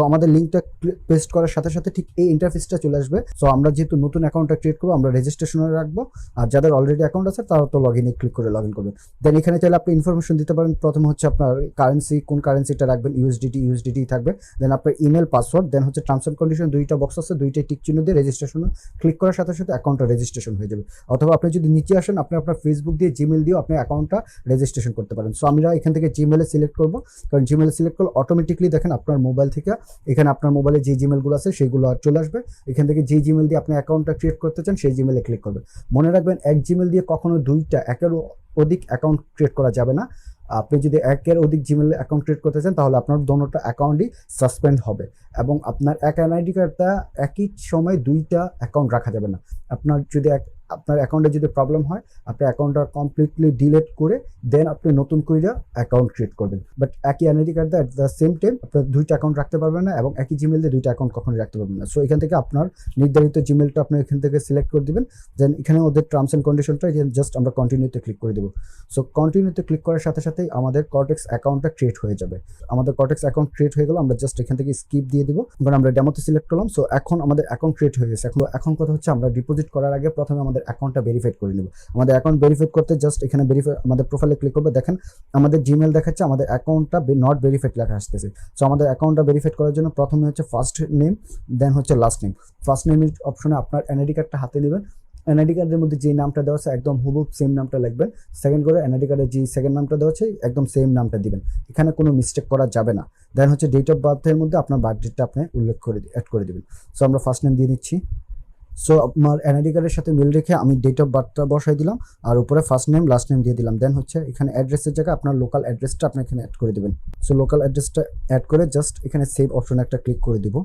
তো আমাদের লিঙ্কটা পেস্ট করার সাথে সাথে ঠিক এই ইন্টারফেসটা চলে আসবে। সো আমরা যেহেতু নতুন অ্যাকাউন্টটা ক্রিয়েট করব, আমরা রেজিস্ট্রেশনে রাখব। আর যাদের অলরেডি অ্যাকাউন্ট আছে, তারা তো লগ ইনে ক্লিক করে লগ ইন করবেন দেন এখানে চাইলে আপনি ইনফরমেশন দিতে পারেন। প্রথমে হচ্ছে আপনার কারেন্সি কোন কারেন্সিটা রাখবেন? ইউএসডিটি ইউএসডিটি থাকবে। দেন আপনার ইমেল পাসওয়ার্ড দেন হচ্ছে টার্মস অ্যান্ড কন্ডিশন দুইটা বক্স আছে, দুইটাই টিক চিহ্ন দিয়ে রেজিস্ট্রেশন ক্লিক করার সাথে সাথে অ্যাকাউন্টটা রেজিস্ট্রেশন হয়ে যাবে। অথবা আপনি যদি নিচে আসেন, আপনি আপনার ফেসবুক দিয়ে জিমেল দিয়েও আপনি অ্যাকাউন্টটা রেজিস্ট্রেশন করতে পারেন। সো আমরা এখান থেকে জিমেলে সিলেক্ট করব। কারণ জিমেলে সিলেক্ট করলে অটোমেটিকলি দেখেন আপনার মোবাইল থেকে এখানে আপনার মোবাইলে যে জিমেলগুলো আছে সেগুলো চলে আসবে। এখান থেকে যে জিমেল দিয়ে আপনি অ্যাকাউন্টটা ক্রিয়েট করতে চান, সেই জিমেলে ক্লিক করবেন। মনে রাখবেন, এক জিমেল দিয়ে কখনো দুইটা একের অধিক অ্যাকাউন্ট ক্রিয়েট করা যাবে না। আপনি যদি একের অধিক জিমেল অ্যাকাউন্ট ক্রিয়েট করতে চান, তাহলে আপনার দোনোটা অ্যাকাউন্টই সাসপেন্ড হবে এবং আপনার এক এনআইডি কার্ডটা একই সময় দুইটা অ্যাকাউন্ট রাখা যাবে না। আপনার যদি এক আপনার অ্যাকাউন্টে যদি প্রবলেম হয়, আপনি অ্যাকাউন্টটা কমপ্লিটলি ডিলিট করে দেন আপনি নতুন করে অ্যাকাউন্ট ক্রিয়েট করবেন। বাট একই NID card at the same time আপনার দুইটা অ্যাকাউন্ট রাখতে পারবেন না এবং একই জিমেল দিয়ে দুইটা অ্যাকাউন্ট কখনোই রাখতে পারবেন না। সো এখান থেকে আপনার নির্ধারিত জিমেলটা আপনি এখান থেকে সিলেক্ট করে দিবেন। দেন এখানে ওদের টার্মস অ্যান্ড কন্ডিশনটা জাস্ট আমরা কন্টিনিউতে ক্লিক করে দেবো। সো কন্টিনিউতে ক্লিক করার সাথে সাথেই আমাদের কর্টেক্স অ্যাকাউন্টটা ক্রিয়েট হয়ে যাবে। আমাদের কর্টেক্স অ্যাকাউন্ট ক্রিয়েট হয়ে গেল, আমরা জাস্ট এখান থেকে স্কিপ দিয়ে দিব। কারণ আমরা ডেমোতে সিলেক্ট করলাম। সো এখন আমাদের অ্যাকাউন্ট ক্রিয়েট হয়ে গেছে। এখন এখন কথা হচ্ছে আমরা ডিপোজিট করার আগে প্রথমে আমাদের অ্যাকাউন্টটা ভেরিফাই করে নেব। আমাদের অ্যাকাউন্ট ভেরিফাই করতে জাস্ট এখানে ভেরিফাই আমাদের প্রোফাইলে ক্লিক করবে। দেখেন, আমাদের জিমেল দেখাচ্ছে, আমাদের অ্যাকাউন্টটা নট ভেরিফাইড লেখা আসতেছে। সো আমাদের অ্যাকাউন্টটা ভেরিফাইড করার জন্য প্রথমে হচ্ছে ফার্স্ট নেম দেন হচ্ছে লাস্ট নেম ফার্স্ট নেমের অপশনে আপনার এনআইডি কার্ডটা হাতে নেবেন। এনআইডি কার্ডের মধ্যে যে নামটা দেওয়া আছে, একদম হুবুব সেম নামটা লিখবেন। সেকেন্ড করে এনআইডি কার্ডের যে সেকেন্ড নামটা দেওয়া আছে, একদম সেম নামটা দিবেন। এখানে কোনো মিস্টেক করা যাবে না। দেন হচ্ছে ডেট অফ বার্থের মধ্যে আপনার বার্থ ডেটটা আপনি উল্লেখ করে অ্যাড করে দিবেন। সো আমরা ফার্স্ট নেম দিয়ে দিচ্ছি। সো আমার এনআইডি কার্ডের সাথে মিল রেখে আমি ডেট অফ বার্থটা বসাই দিলাম, আর উপরে ফার্স্ট নেম লাস্ট নেম দিয়ে দিলাম। দেন হচ্ছে এখানে অ্যাড্রেসের জায়গায় আপনার লোকাল অ্যাড্রেসটা আপনি এখানে অ্যাড করে দেবেন। সো লোকাল অ্যাড্রেসটা অ্যাড করে জাস্ট এখানে সেভ অপশনে একটা ক্লিক করে দিব।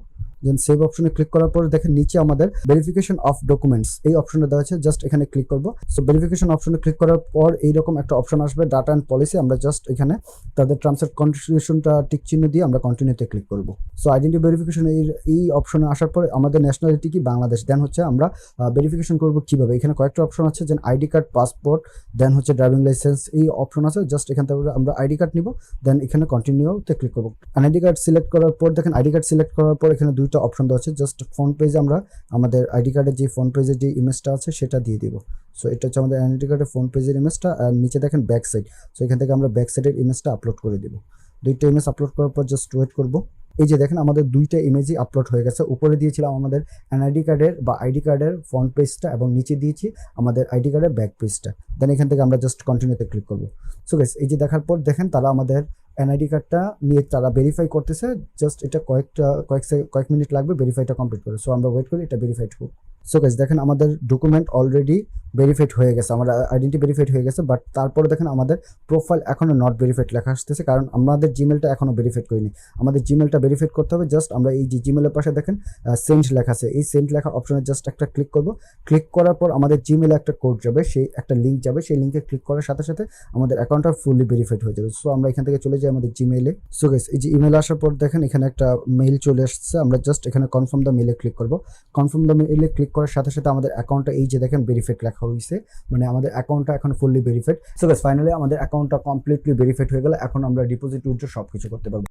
দেন সেভ অপশনে ক্লিক করার পর দেখেন নিচে আমাদের ভেরিফিকেশন অফ ডকুমেন্টস এই অপশনে দেওয়া আছে জাস্ট এখানে ক্লিক করব। সো ভেরিফিকেশন অপশনে ক্লিক করার পর এইরকম একটা অপশন আসবে ডাটা অ্যান্ড পলিসি আমরা জাস্ট এখানে তাদের টার্মস অ্যান্ড কন্ডিশনটা টিক চিহ্ন দিয়ে আমরা কন্টিনিউতে ক্লিক করব। সো আইডেন্টি ভেরিফিকেশন এই এই অপশনে আসার পর আমাদের ন্যাশনালিটি কি? বাংলাদেশ দেন হচ্ছে আমরা ভেরিফিকেশন করব কীভাবে? এখানে কয়েকটা অপশন আছে যেন আইডি কার্ড পাসপোর্ট দেন হচ্ছে ড্রাইভিং লাইসেন্স এই অপশন আছে জাস্ট এখান থেকে আমরা আইডি কার্ড নিব দেন এখানে কন্টিনিউতে ক্লিক করব। আইডি কার্ড সিলেক্ট করার পর, দেখেন আইডি কার্ড সিলেক্ট করার পর এখানে দুইটা অপশন দেওয়া আছে জাস্ট ফ্রন্ট পেজে আমরা আমাদের আইডি কার্ডের যে ফ্রন্ট পেজের যে ইমেজটা আছে সেটা দিয়ে দিব। সো এটা হচ্ছে আমাদের আইডি কার্ডের ফ্রন্ট পেজের ইমেজটা আর নিচে দেখেন ব্যাক সাইড সো এখান থেকে আমরা ব্যাক সাইডের ইমেজটা আপলোড করে দিব। দুইটা ইমেজ আপলোড করার পর জাস্ট ওয়েট করব। এই যে দেখেন আমাদের দুইটা ইমেজই আপলোড হয়ে গেছে। উপরে দিয়েছিলাম আমাদের এনআইডি কার্ডের বা আইডি কার্ডের ফ্রন্ট পেজটা এবং নিচে দিয়েছি আমাদের আইডি কার্ডের ব্যাক পেজটা দেন এখান থেকে আমরা জাস্ট কন্টিনিউতে ক্লিক করব। সো গেস এই যে দেখার পর দেখেন তারা আমাদের এনআইডি কার্ডটা নিয়ে তারা ভেরিফাই করতেছে। জাস্ট এটা কয়েকটা, কয়েক কয়েক মিনিট লাগবে ভেরিফাইটা কমপ্লিট করে। সো আমরা ওয়েট করি, এটা ভেরিফাইড হোক। সো গাইজ দেখেন আমাদের ডকুমেন্ট অলরেডি ভেরিফাইড হয়ে গেছে আমার আইডেন্টি ভেরিফাইড হয়ে গেছে বাট তারপরে দেখেন আমাদের প্রোফাইল এখনও নট ভেরিফাইড লেখা আসতেছে, কারণ আমাদের জিমেলটা এখনও ভেরিফাইড করিনি। আমাদের জিমেলটা ভেরিফাইড করতে হবে জাস্ট আমরা এই যে জিমেলের পাশে দেখেন সেন্ট লেখা আছে, এই সেন্ট লেখা অপশনে জাস্ট একটা ক্লিক করব। ক্লিক করার পর আমাদের জিমেলে একটা কোড যাবে, সেই একটা লিঙ্ক যাবে, সেই লিঙ্কে ক্লিক করার সাথে সাথে আমাদের অ্যাকাউন্টটা ফুললি ভেরিফাইড হয়ে যাবে। সো আমরা এখান থেকে চলে যাই আমাদের জিমেলে সো গেস এই যে ইমেল আসার পর দেখেন এখানে একটা মেইল চলে আসছে, আমরা জাস্ট এখানে কনফার্ম দ্য মেইলে ক্লিক করব। কনফার্ম দ্য মেইলে ক্লিক করার সাথে সাথে আমাদের অ্যাকাউন্টটা এই যে দেখেন ভেরিফাইড লেখা হয়েছে মানে আমাদের অ্যাকাউন্টটা এখন ফুললি ভেরিফাইড সো ফাইনালি আমাদের অ্যাকাউন্টটা কমপ্লিটলি ভেরিফাইড হয়ে গেল, এখন আমরা ডিপোজিট উইথড্র সব কিছু করতে পারব।